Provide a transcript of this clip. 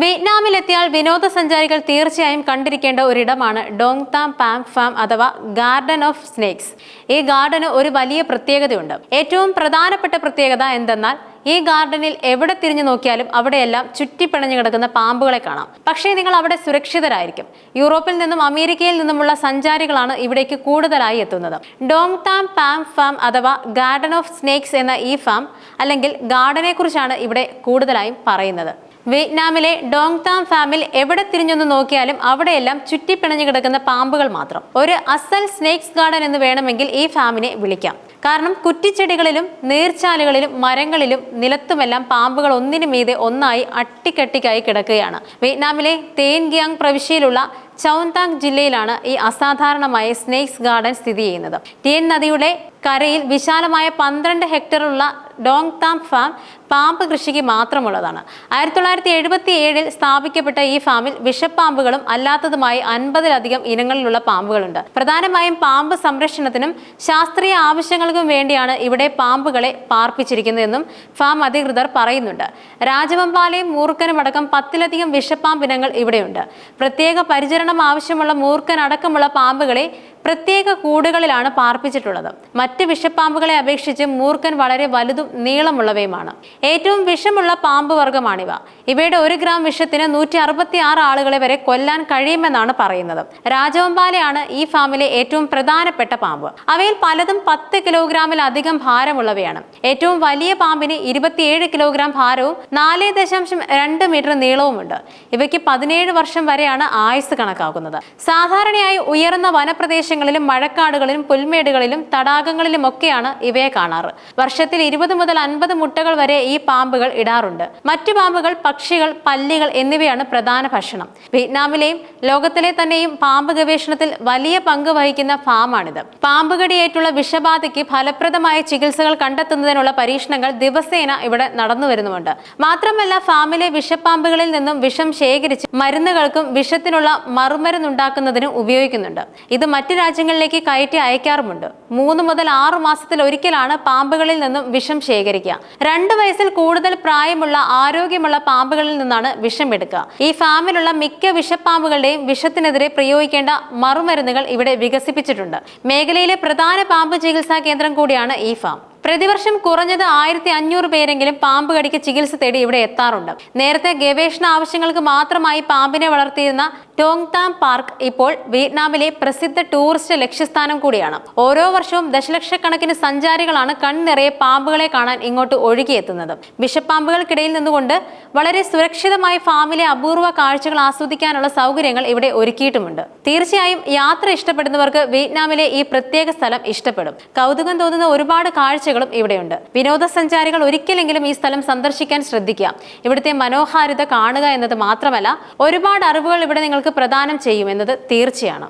വിയറ്റ്നാമിലെത്തിയാൽ വിനോദസഞ്ചാരികൾ തീർച്ചയായും കണ്ടിരിക്കേണ്ട ഒരിടമാണ് ഡോങ് താം പാം ഫാം അഥവാ ഗാർഡൻ ഓഫ് സ്നേക്സ്. ഈ ഗാർഡന് ഒരു വലിയ പ്രത്യേകതയുണ്ട്. ഏറ്റവും പ്രധാനപ്പെട്ട പ്രത്യേകത എന്തെന്നാൽ ഈ ഗാർഡനിൽ എവിടെ തിരിഞ്ഞു നോക്കിയാലും അവിടെയെല്ലാം ചുറ്റിപ്പിണഞ്ഞു കിടക്കുന്ന പാമ്പുകളെ കാണാം. പക്ഷേ നിങ്ങൾ അവിടെ സുരക്ഷിതരായിരിക്കും. യൂറോപ്പിൽ നിന്നും അമേരിക്കയിൽ നിന്നുമുള്ള സഞ്ചാരികളാണ് ഇവിടേക്ക് കൂടുതലായി എത്തുന്നത്. ഡോങ് താം പാം ഫാം അഥവാ ഗാർഡൻ ഓഫ് സ്നേക്സ് എന്ന ഈ ഫാം അല്ലെങ്കിൽ ഗാർഡനെ കുറിച്ചാണ് ഇവിടെ കൂടുതലായും പറയുന്നത്. വിയറ്റ്നാമിലെ ഡോങ് താം ഫാമിൽ എവിടെ തിരിഞ്ഞൊന്ന് നോക്കിയാലും അവിടെയെല്ലാം ചുറ്റിപ്പിണഞ്ഞു കിടക്കുന്ന പാമ്പുകൾ മാത്രം. ഒരു അസൽ സ്നേക്സ് ഗാർഡൻ എന്ന് വേണമെങ്കിൽ ഈ ഫാമിനെ വിളിക്കാം. കാരണം കുറ്റിച്ചെടികളിലും നീർച്ചാലുകളിലും മരങ്ങളിലും നിലത്തുമെല്ലാം പാമ്പുകൾ ഒന്നിനു മീതെ ഒന്നായി അട്ടിക്കട്ടിക്കായി കിടക്കുകയാണ്. വിയറ്റ്നാമിലെ തേൻഗ്യാങ് പ്രവിശ്യയിലുള്ള ചൗന്താങ് ജില്ലയിലാണ് ഈ അസാധാരണമായ സ്നേക്സ് ഗാർഡൻ സ്ഥിതി ചെയ്യുന്നത്. ടിയൻ നദിയുടെ കരയിൽ വിശാലമായ പന്ത്രണ്ട് ഹെക്ടറുള്ള ഡോങ് താം ഫാം പാമ്പ് കൃഷിക്ക് മാത്രമുള്ളതാണ്. ആയിരത്തി തൊള്ളായിരത്തി എഴുപത്തി ഏഴിൽ സ്ഥാപിക്കപ്പെട്ട ഈ ഫാമിൽ വിഷപ്പാമ്പുകളും അല്ലാത്തതുമായി അൻപതിലധികം ഇനങ്ങളിലുള്ള പാമ്പുകളുണ്ട്. പ്രധാനമായും പാമ്പ് സംരക്ഷണത്തിനും ശാസ്ത്രീയ ആവശ്യങ്ങൾക്കും വേണ്ടിയാണ് ഇവിടെ പാമ്പുകളെ പാർപ്പിച്ചിരിക്കുന്നതെന്നും ഫാം അധികൃതർ പറയുന്നുണ്ട്. രാജവമ്പാലയും മൂർക്കനും അടക്കം പത്തിലധികം വിഷപ്പാമ്പ് ഇനങ്ങൾ ഇവിടെയുണ്ട്. പ്രത്യേക പരിചരണം ആവശ്യമുള്ള മൂർക്കൻ അടക്കമുള്ള പാമ്പുകളെ പ്രത്യേക കൂടുകളിലാണ് പാർപ്പിച്ചിട്ടുള്ളത്. മറ്റ് വിഷപ്പാമ്പുകളെ അപേക്ഷിച്ച് മൂർക്കൻ വളരെ വലുതും നീളമുള്ളവയുമാണ്. ഏറ്റവും വിഷമുള്ള പാമ്പ് വർഗമാണിവ. ഇവയുടെ ഒരു ഗ്രാം വിഷത്തിന് നൂറ്റി അറുപത്തി ആറ് ആളുകളെ വരെ കൊല്ലാൻ കഴിയുമെന്നാണ് പറയുന്നത്. രാജവമ്പാലയാണ് ഈ ഫാമിലെ ഏറ്റവും പ്രധാനപ്പെട്ട പാമ്പ്. അവയിൽ പലതും പത്ത് കിലോഗ്രാമിലധികം ഭാരമുള്ളവയാണ്. ഏറ്റവും വലിയ പാമ്പിന് ഇരുപത്തിയേഴ് കിലോഗ്രാം ഭാരവും നാല് ദശാംശം രണ്ട് മീറ്റർ നീളവുമുണ്ട്. ഇവയ്ക്ക് പതിനേഴ് വർഷം വരെയാണ് ആയുസ് കണക്കാക്കുന്നത്. സാധാരണയായി ഉയർന്ന വനപ്രദേശങ്ങളിലും മഴക്കാടുകളിലും പുൽമേടുകളിലും തടാകങ്ങളിലും ഒക്കെയാണ് ഇവയെ കാണാറ്. വർഷത്തിൽ ഇരുപത് മുതൽ അൻപത് മുട്ടകൾ വരെ ഈ പാമ്പുകൾ ഇടാറുണ്ട്. മറ്റു പാമ്പുകൾ പക്ഷികൾ പല്ലികൾ എന്നിവയാണ് പ്രധാന ഭക്ഷണം. വിയറ്റ്നാമിലെയും ലോകത്തിലെ തന്നെയും പാമ്പ് ഗവേഷണത്തിൽ വലിയ പങ്ക് വഹിക്കുന്ന ഫാമാണിത്. പാമ്പ് കടിയേറ്റുള്ള വിഷബാധയ്ക്ക് ഫലപ്രദമായ ചികിത്സകൾ കണ്ടെത്തുന്നതിനുള്ള പരീക്ഷണങ്ങൾ ദിവസേന ഇവിടെ നടന്നു വരുന്നുമുണ്ട് മാത്രമല്ല ഫാമിലെ വിഷപ്പാമ്പുകളിൽ നിന്നും വിഷം ശേഖരിച്ച് മരുന്നുകൾക്കും വിഷത്തിനുള്ള മറുമരുന്നുണ്ടാക്കുന്നതിനും ഉപയോഗിക്കുന്നുണ്ട്. ഇത് മറ്റു രാജ്യങ്ങളിലേക്ക് കയറ്റി അയക്കാറുമുണ്ട്. മൂന്ന് മുതൽ ആറ് മാസത്തിൽ ഒരിക്കലാണ് പാമ്പുകളിൽ നിന്നും വിഷം ശേഖരിക്കുക. രണ്ട് വയസ്സിൽ കൂടുതൽ പ്രായമുള്ള ആരോഗ്യമുള്ള പാമ്പുകളിൽ നിന്നാണ് വിഷം എടുക്കുക. ഈ ഫാമിലുള്ള മിക്ക വിഷപ്പാമ്പുകളുടെയും വിഷത്തിനെതിരെ പ്രയോഗിക്കേണ്ട മറുമരുന്നുകൾ ഇവിടെ വികസിപ്പിച്ചിട്ടുണ്ട്. മേഖലയിലെ പ്രധാന പാമ്പ് ചികിത്സാ കേന്ദ്രം കൂടിയാണ് ഈ ഫാം. പ്രതിവർഷം കുറഞ്ഞത് ആയിരത്തി അഞ്ഞൂറ് പേരെങ്കിലും പാമ്പ് കടിക്ക് ചികിത്സ തേടി ഇവിടെ എത്താറുണ്ട്. നേരത്തെ ഗവേഷണ ആവശ്യങ്ങൾക്ക് മാത്രമായി പാമ്പിനെ വളർത്തിയിരുന്ന ടോങ് താം പാർക്ക് ഇപ്പോൾ വിയറ്റ്നാമിലെ പ്രസിദ്ധ ടൂറിസ്റ്റ് ലക്ഷ്യസ്ഥാനം കൂടിയാണ്. ഓരോ വർഷവും ദശലക്ഷക്കണക്കിന് സഞ്ചാരികളാണ് കൺനിറയെ പാമ്പുകളെ കാണാൻ ഇങ്ങോട്ട് ഒഴുകിയെത്തുന്നത്. വിഷപ്പാമ്പുകൾക്കിടയിൽ നിന്നുകൊണ്ട് വളരെ സുരക്ഷിതമായി ഫാമിലെ അപൂർവ കാഴ്ചകൾ ആസ്വദിക്കാനുള്ള സൗകര്യങ്ങൾ ഇവിടെ ഒരുക്കിയിട്ടുമുണ്ട്. തീർച്ചയായും യാത്ര ഇഷ്ടപ്പെടുന്നവർക്ക് വിയറ്റ്നാമിലെ ഈ പ്രത്യേക സ്ഥലം ഇഷ്ടപ്പെടും. കൗതുകം തോന്നുന്ന ഒരുപാട് കാഴ്ചകളും ഇവിടെയുണ്ട്. വിനോദസഞ്ചാരികൾ ഒരിക്കലെങ്കിലും ഈ സ്ഥലം സന്ദർശിക്കാൻ ശ്രദ്ധിക്കുക. ഇവിടുത്തെ മനോഹാരിത കാണുക എന്നത് മാത്രമല്ല ഒരുപാട് അറിവുകൾ ഇവിടെ നിങ്ങൾക്ക് പ്രദാനം ചെയ്യും എന്നത് തീർച്ചയാണ്.